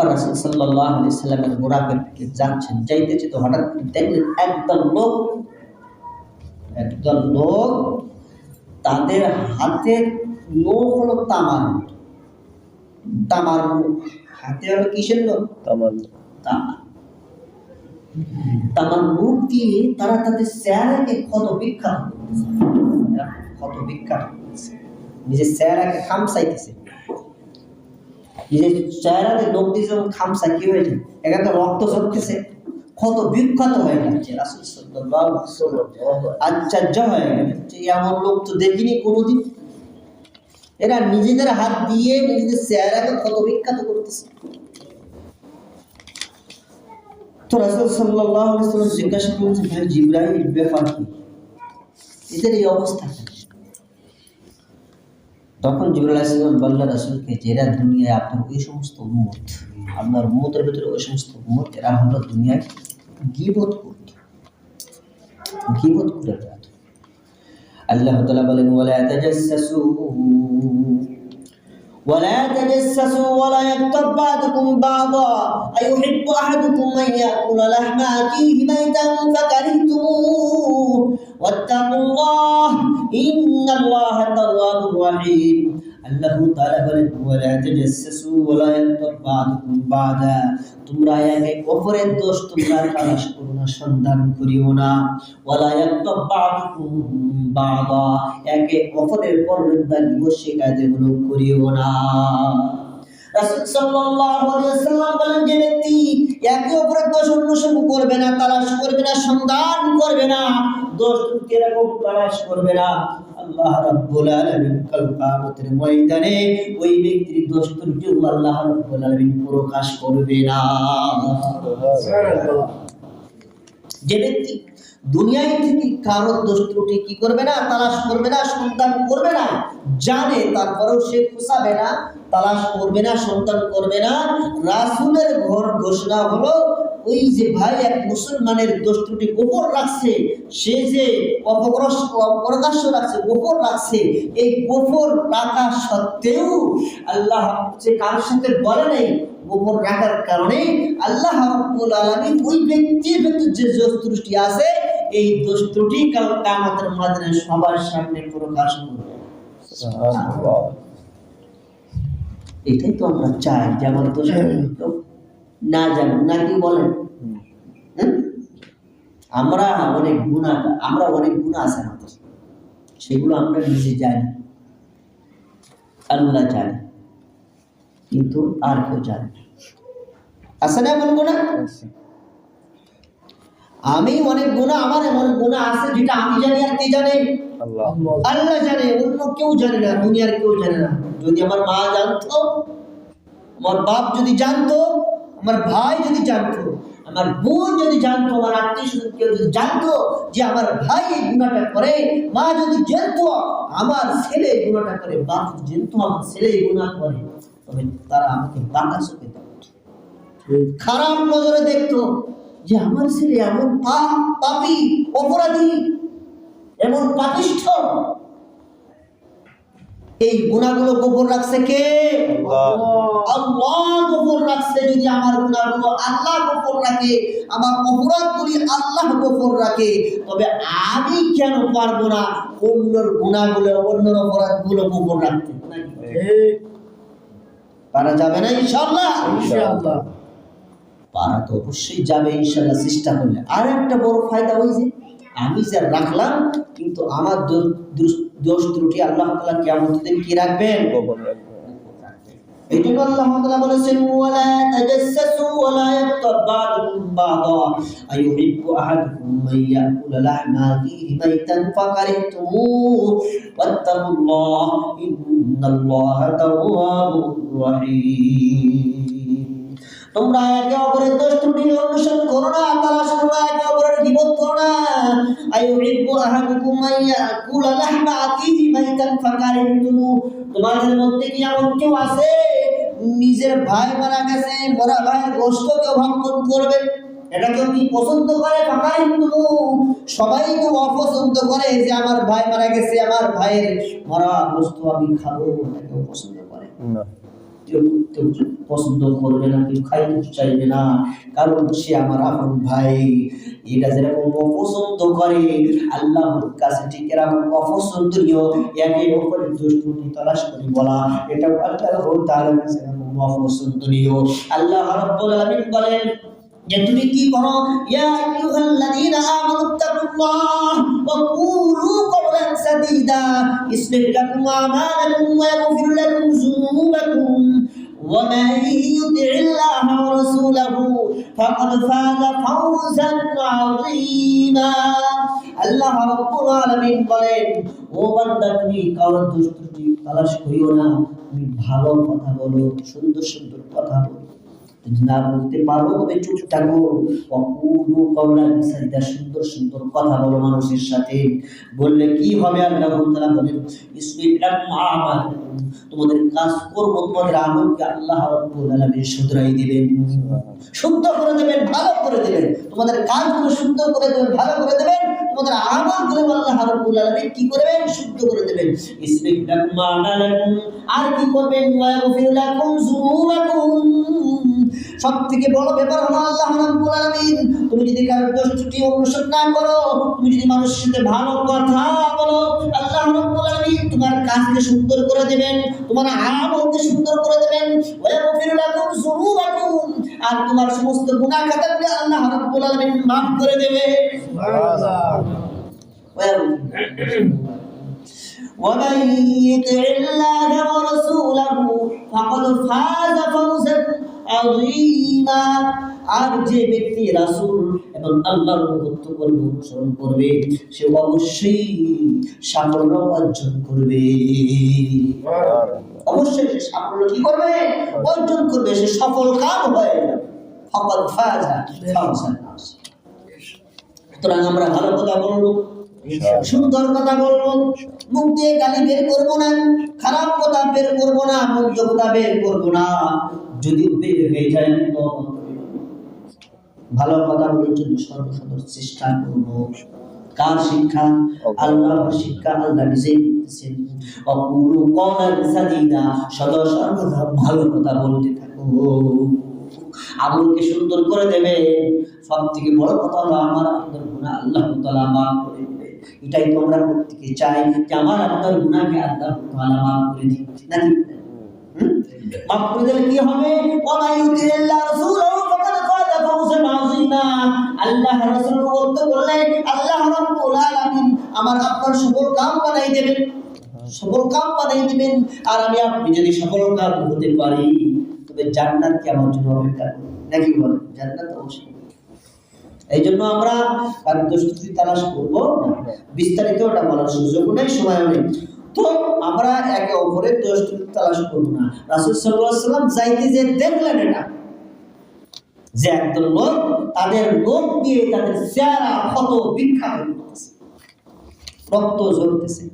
একবার রাসুল সাল্লাহ আলি সাল্লামের দিকে যাচ্ছেন যাইতেছে তো হঠাৎ দেখলেন একদল লোক একদল লোক তাদের হাতের নখ হলো তামার। তামার হাতে হলো কিসের লোক তামাল তামা তামার মুখ দিয়ে তারা তাদের চেহারাকে ক্ষত বিখ্যাত ক্ষত বিখ্যাত। নিজের চেহারাকে খামসাইতেছে চেহারাতে যখন খামসা কি হয়েছে এখানে তো রক্ত হয়ে আশ্চর্য হয়ে যে এমন লোক তো দেখিনি কোনোদিন। এরা নিজেদের হাত দিয়ে নিজেদের চেহারাকে ক্ষত বিখ্যাত করতেছে। তো রাসুল সাল্লাহ জিজ্ঞাসা করেছে ভাই জিব্রাহিম ব্যাপার কি? এদের এই অবস্থা? তখন জিবুল ইসলাম বললেন, রাসুলকে যে এরা দুনিয়ায় আপনার ওই সমস্ত উন্মত আপনার উন্মতের ভিতরে ওই সমস্ত উন্মত এরা হলো দুনিয়ায় গিবত করত। গিবত করে আল্লাহ তালা বলেন বলে ولا تجسسوا ولا يغتب بعضكم بعضا. أيحب أحدكم أن يأكل لحم أخيه ميتا فكرهتموه. واتقوا الله إن الله تواب رحيم. আল্লাহ তাআলা বলেন ওয়ালা তাজাসসু ওয়ালা ইয়াগতাব বা'দা তোমরা একে অপরের দোষ তোমরা তালাশ করো না, সন্ধান করিও না। ওয়ালা ইয়াগতাব বা'দা। একে অপরের পরনিন্দা দিবস শিকায়তগুলো করিও না। রাসূল সাল্লাল্লাহু আলাইহি ওয়াসাল্লাম বলেন, যে ব্যক্তি একে অপরের দোষ অন্বেষণ করবে না তালাশ করবে না, সন্ধান করবে না, দোষ এরকম তালাশ করবে না। আল্লাহ রাব্বুল আলামিন কাল কিয়ামতের ময়দানে ওই ব্যক্তির আল্লাহ রাব্বুল আলামিন প্রকাশ করবে না। যে ব্যক্তি দুনিয়ায় থেকে দোষ ত্রুটি কি করবে না, তালাশ করবে না, সন্তান করবে না, জানে, তারপরেও সে খুশাবে না, তালাশ করবে না, সন্তান করবে না, রাসুলের ঘর ঘোষণা হলো ওই যে ভাই এক মুসলমানের দোষ ত্রুটি গোপন রাখছে সে যে অপগ্রস অপ্রকাশ্য রাখছে গোপন রাখছে এই গোপন রাখা সত্ত্বেও আল্লাহ যে কারোর সাথে বলে নাই গোপন রাখার কারণে আল্লাহ রাব্বুল আলামিন ওই ব্যক্তির ভিতর যে দোষ ত্রুটি আছে এই দোষ ত্রুটি সবার সামনে প্রকাশ করবে। এটাই তো আমরা চাই যে আমার দোষ না জানো নাকি বলেন। আমরা অনেক গুণা আমরা অনেক গুণা আছে আমাদের। সেগুলো আমরা নিজে জানি। আল্লাহ জানে। কিন্তু আর কেউ জানে না। আছে না এমন গুণা? আমি অনেক গুণা আমার এমন গুণা আছে যেটা আমি জানি আর কে জানে? আল্লাহ। আল্লাহ জানে অন্য কেউ জানে না দুনিয়ার কেউ জানে না। যদি আমার মা জানতো আমার বাপ যদি জানতো আমার ভাই যদি জানতো, আমার বোন যদি জানতো, আমার আত্মীয় স্বজন কেউ যদি জানতো যে আমার ভাই এই গুণাটা করে, মা যদি জানতো, আমার ছেলে এই গুণাটা করে বাপ যদি জানতো আমার ছেলে এই গুণা করে, তবে তারা আমাকে বাঁকা চোখে খারাপ নজরে দেখতো যে আমার ছেলে এমন পাপ, পাপি, অপরাধী, এমন পাপিষ্ঠ এই গুণাগুলো গোপন রাখছে কে? আল্লাহ। গোপন রাখছে যদি আমার গুণাগুলো আল্লাহ গোপন রাখে আমার অপরাধগুলি আল্লাহ গোপন রাখে তবে আমি কেন পারব না অন্যর গুণাগুলো অন্যর অপরাধগুলো গোপন রাখতে? পারা যাবে না ইনশাআল্লাহ। পারা তো অবশ্যই যাবে ইনশাআল্লাহ চেষ্টা করলে। আর একটা বড় ফায়দা ওই যে আমি যা রাখলাম কিন্তু আমার দোষ- দোষ- ত্রুটি আল্লাহ তাআলা কিয়ামত দিন কি রাখবেন? গোপন রাখবে এই জন্য আল্লাহ তাআলা বলেছেন ওয়ালা তাজাসসু ওয়ালা ইয়াগতাব বা'দুকুম বা'দা আইয়ুহিব্বু আহাদুকুম মান ইয়াকুলা লাহমা আখিহি মাইতান ফাকারিহতুমুহু। ওয়াত্তাকুল্লাহ ইন্নাল্লাহা তাওয়াবুর রাহিম। তোমরা একে অপরের দোষ ত্রুটি অনুসরণ করো না তালাশ করো না একে অপরের বিপদ করো না। আইয়ুহিব্বু আহাদুকুম লাহমা আখিহি মাইতান তোমাদের মধ্যে কি এমন কেউ আছে? নিজের ভাই মারা গেছে মরা ভাইয়ের গোষ্ঠ কেউ ভক্ষণ করবে। এটা কেউ কি পছন্দ করে? ফাঁকা সবাই তো অপছন্দ করে যে আমার ভাই মারা গেছে, আমার ভাইয়ের মরা গোষ্ঠ আমি খাব এটা কেউ পছন্দ করে। না। পছন্দ করবে না, কেউ খাইতে চাইবে না। কারণ সে আমার আপন ভাই। এটা যেরকম অপছন্দ করে, আল্লাহর কাছে ঠিক এরকম অপছন্দনীয়, একে অপরের করে বলা এটা আল্লাহ এরকম অপছন্দনীয়। আল্লাহ বলেন, যে তুমি কি করো? ইয়া আইয়ুহাল্লাযীনা আমানু তাকুল্লাহ ওয়া কওলান সাদীদা ইসলিহ লাকুম আমালাকুম ওয়া ইয়াগফির লাকুম যুনুবাকুম ومن يطع الله ورسوله فقد فاز فوزا عظيما আল্লাহ রাব্বুল আলামিন বলেন ও বান্দা তুমি কারোর দুষ্টুটি তালাশ করিও না তুমি ভালো কথা বলো সুন্দর সুন্দর কথা বলো যদি না বলতে পারো তবে চুপ থাকো কওলান সাদিদা সুন্দর সুন্দর কথা বলো মানুষের সাথে। বললে কি হবে আল্লাহ তাআলা বলেন তোমাদের কাজ কর্ম তোমাদের আমলকে আল্লাহ রাব্বুল শুধরাই দিবেন। শুদ্ধ করে দেবেন, ভালো করে দেবেন। তোমাদের কাজগুলো শুদ্ধ করে দেবেন, ভালো করে দেবেন। তোমাদের আমলগুলো আল্লাহ রাব্বুল কি করবেন? শুদ্ধ করে দেবেন। আর কি করবেন? সব থেকে বড় ব্যাপার হলো আল্লাহ রাব্বুল আলামিন তুমি যদি কারোর দোষ ত্রুটি অনুসরণ না করো তুমি যদি মানুষের সাথে ভালো কথা বলো আল্লাহ রাব্বুল আলামিন তোমার কাজকে সুন্দর করে দেবেন তোমার আমলকে সুন্দর করে দেবেন ওয়া ইয়াগফির লাকুম যুনুবাকুম আর তোমার সমস্ত গুনাহ খাতাকে আল্লাহ রাব্বুল আলামিন maaf করে দেবে ومن يطع الله ورسوله فقد فاز فوزا আর যে ব্যক্তি রাসুল এবং আল্লাহর অনুগত করবে অনুসরণ করবে সে অবশ্যই সাফল্য অর্জন করবে। অবশ্যই সে সাফল্য কি করবে? অর্জন করবে। সে সফল কাম হয়ে সুতরাং আমরা ভালো কথা বলব সুন্দর কথা বলব মুখ দিয়ে গালি বের করব না খারাপ কথা বের করব না মন্দ কথা বের করব না। যদি বের হয়ে যায় তো ভালো কথা বলার জন্য সর্বসদর চেষ্টা করব। কার শিক্ষা? আল্লাহর শিক্ষা আল্লাহ নিজেই দিতেছেন। অকুলু কওলান সাদিদা সদা সর্বদা ভালো কথা বলতে থাকো। আমলকে সুন্দর করে দেবে। সব থেকে বড় কথা হলো আমার আপনার গুণা আল্লাহ তাআলা মাফ করে দেবে। এটাই তো আমরা প্রত্যেকে চাই যে আমার আপনার গুণাকে আল্লাহ তাআলা মাফ করে নাকি? হুম? কি হবে? ফাকাদ আল্লাহ রাসূল বলতে আল্লাহ রাব্বুল আলামিন আমার আপনার কাম বানাই দেবেন। কাম বানাই দিবেন। আর আমি আপনি যদি কাম হতে পারি, তবে জান্নাত কি আমার জন্য অপেক্ষা নাকি বলে, জান্নাত অবশ্যই। এই জন্য আমরা দোষী তালাশ করব? বিস্তারিত ওটা বলার সুযোগ নেই, সময় নেই। তো আমরা একে অপরের দোষ তালাশ করব না। রাসুল সাল্লাম যাইতে যে দেখলেন এটা, যে একদম লোক তাদের লোক দিয়ে তাদের চেহারা ক্ষত বিখ্যাত রক্ত ঝরতেছে।